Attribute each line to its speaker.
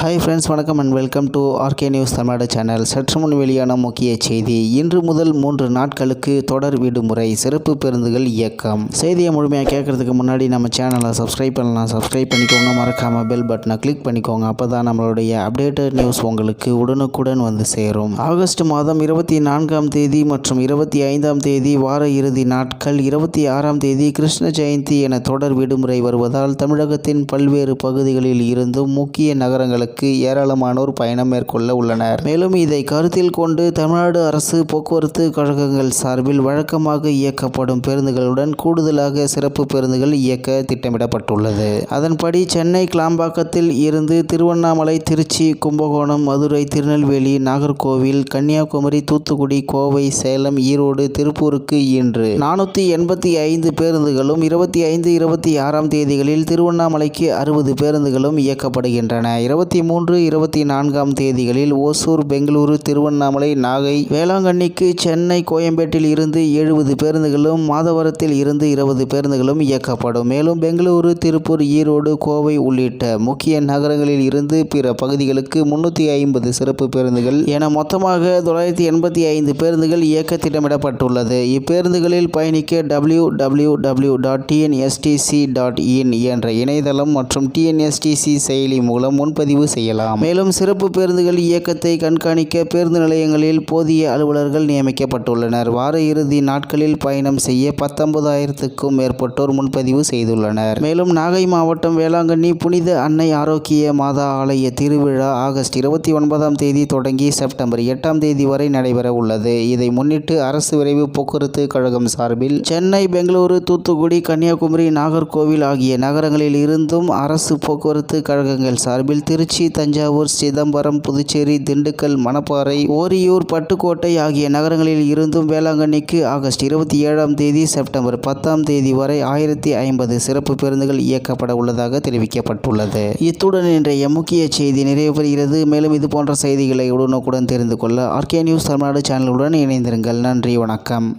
Speaker 1: Hi friends வணக்கம் and welcome to RK news Tamil Nadu channel சற்று முன் வெளியான முக்கிய செய்தி. இன்று முதல் மூன்று நாட்களுக்கு தொடர் விடுமுறை சிறப்பு பேருந்துகள் இயக்கம். செய்தியை முழுமையாக கேட்கறதுக்கு முன்னாடி நம்ம சேனலை சப்ஸ்கிரைப் பண்ணலாம். சப்ஸ்கிரைப் பண்ணிக்கோங்க. மறக்காம பெல் பட்டனை கிளிக் பண்ணிக்கோங்க. அப்போ தான் நம்மளுடைய அப்டேட்டட் நியூஸ் உங்களுக்கு உடனுக்குடன் வந்து சேரும். ஆகஸ்ட் மாதம் இருபத்தி நான்காம் தேதி மற்றும் இருபத்தி ஐந்தாம் தேதி வார இறுதி நாட்கள் இருபத்தி ஆறாம் தேதி கிருஷ்ண ஜெயந்தி என தொடர் விடுமுறை வருவதால் தமிழகத்தின் பல்வேறு பகுதிகளில் இருந்தும் முக்கிய நகரங்களுக்கு ஏராளமானோர் பயணம் மேற்கொள்ள உள்ளனர். மேலும் இதை கருத்தில் கொண்டு தமிழ்நாடு அரசு போக்குவரத்து கழகங்கள் சார்பில் வழக்கமாக இயக்கப்படும் பேருந்துகளுடன் கூடுதலாக சிறப்பு பேருந்துகள் இயக்க திட்டமிடப்பட்டுள்ளது. அதன்படி சென்னை கிளாம்பாக்கத்தில் இருந்து திருவண்ணாமலை திருச்சி கும்பகோணம் மதுரை திருநெல்வேலி நாகர்கோவில் கன்னியாகுமரி தூத்துக்குடி கோவை சேலம் ஈரோடு திருப்பூருக்கு இன்று நானூற்றி எண்பத்தி ஐந்து பேருந்துகளும் இருபத்தி ஐந்து இருபத்தி ஆறாம் தேதிகளில் திருவண்ணாமலைக்கு அறுபது பேருந்துகளும் இயக்கப்படுகின்றன. இருபத்தி மூன்று இருபத்தி நான்காம் தேதிகளில் ஓசூர் பெங்களூரு திருவண்ணாமலை நாகை வேளாங்கண்ணிக்கு சென்னை கோயம்பேட்டில் இருந்து எழுபது பேருந்துகளும் மாதவரத்தில் இருந்து இருபது பேருந்துகளும் இயக்கப்படும். மேலும் பெங்களூரு திருப்பூர் ஈரோடு கோவை உள்ளிட்ட முக்கிய நகரங்களில் இருந்து பிற பகுதிகளுக்கு முன்னூற்றி ஐம்பது சிறப்பு பேருந்துகள் என மொத்தமாக தொள்ளாயிரத்தி எண்பத்தி ஐந்து பேருந்துகள் இயக்க திட்டமிடப்பட்டுள்ளது. இப்பேருந்துகளில் பயணிக்க W W W dot TNSTC dot in என்ற இணையதளம் மற்றும் டிஎன்எஸ்டிசி செயலி மூலம் முன்பதிவு செய்யலாம். மேலும் சிறப்பு பேருந்துகள் இயக்கத்தை கண்காணிக்க பேருந்து நிலையங்களில் போதிய அலுவலர்கள் நியமிக்கப்பட்டுள்ளனர். வார இறுதி நாட்களில் பயணம் செய்ய பத்தொன்பதாயிரத்துக்கும் மேற்பட்டோர் முன்பதிவு செய்துள்ளனர். மேலும் நாகை மாவட்டம் வேளாங்கண்ணி புனித அன்னை ஆரோக்கிய மாதா ஆலய திருவிழா ஆகஸ்ட் இருபத்தி ஒன்பதாம் தேதி தொடங்கி செப்டம்பர் எட்டாம் தேதி வரை நடைபெற உள்ளது. இதை முன்னிட்டு அரசு விரைவு போக்குவரத்து கழகம் சார்பில் சென்னை பெங்களூரு தூத்துக்குடி கன்னியாகுமரி நாகர்கோவில் ஆகிய நகரங்களில் இருந்தும் அரசு போக்குவரத்து கழகங்கள் சார்பில் திருச்சி திருச்சி தஞ்சாவூர் சிதம்பரம் புதுச்சேரி திண்டுக்கல் மணப்பாறை ஓரியூர் பட்டுக்கோட்டை ஆகிய நகரங்களில் இருந்தும் வேளாங்கண்ணிக்கு ஆகஸ்ட் இருபத்தி ஏழாம் தேதி செப்டம்பர் பத்தாம் தேதி வரை ஆயிரத்தி ஐம்பது சிறப்பு பேருந்துகள் இயக்கப்பட உள்ளதாக தெரிவிக்கப்பட்டுள்ளது. இத்துடன் இன்றைய முக்கிய செய்தி நிறைவு பெறுகிறது மேலும் இது போன்ற செய்திகளை உடனுக்குடன் தெரிந்து கொள்ள ஆர்கே நியூஸ் தமிழ்நாடு சேனலுடன் இணைந்திருங்கள். நன்றி வணக்கம்.